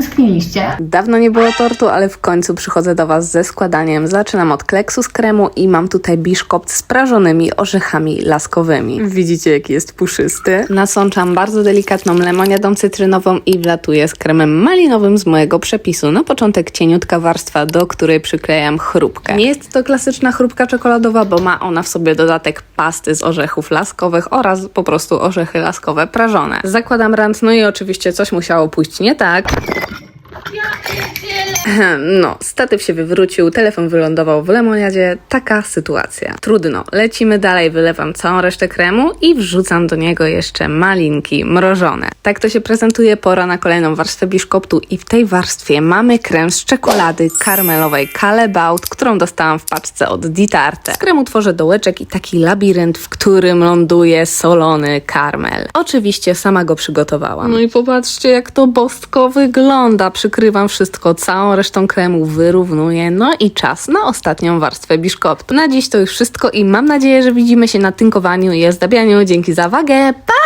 Tęskniliście? Dawno nie było tortu, ale w końcu przychodzę do Was ze składaniem. Zaczynam od kleksu z kremu i mam tutaj biszkopt z prażonymi orzechami laskowymi. Widzicie, jaki jest puszysty? Nasączam bardzo delikatną lemoniadą cytrynową i wlatuję z kremem malinowym z mojego przepisu. Na początek cieniutka warstwa, do której przyklejam chrupkę. Nie jest to klasyczna chrupka czekoladowa, bo ma ona w sobie dodatek pasty z orzechów laskowych oraz po prostu orzechy laskowe prażone. Zakładam rant, no i oczywiście coś musiało pójść nie tak. Yay! No, statyw się wywrócił, telefon wylądował w lemoniadzie. Taka sytuacja. Trudno. Lecimy dalej, wylewam całą resztę kremu i wrzucam do niego jeszcze malinki mrożone. Tak to się prezentuje. Pora na kolejną warstwę biszkoptu i w tej warstwie mamy krem z czekolady karmelowej Calebaut, którą dostałam w paczce od Ditarte. Z kremu tworzę dołeczek i taki labirynt, w którym ląduje solony karmel. Oczywiście sama go przygotowałam. No i popatrzcie, jak to bosko wygląda. Przykrywam wszystko całą resztą kremu, wyrównuję. No i czas na ostatnią warstwę biszkoptu. Na dziś to już wszystko i mam nadzieję, że widzimy się na tynkowaniu i ozdabianiu. Dzięki za uwagę. Pa!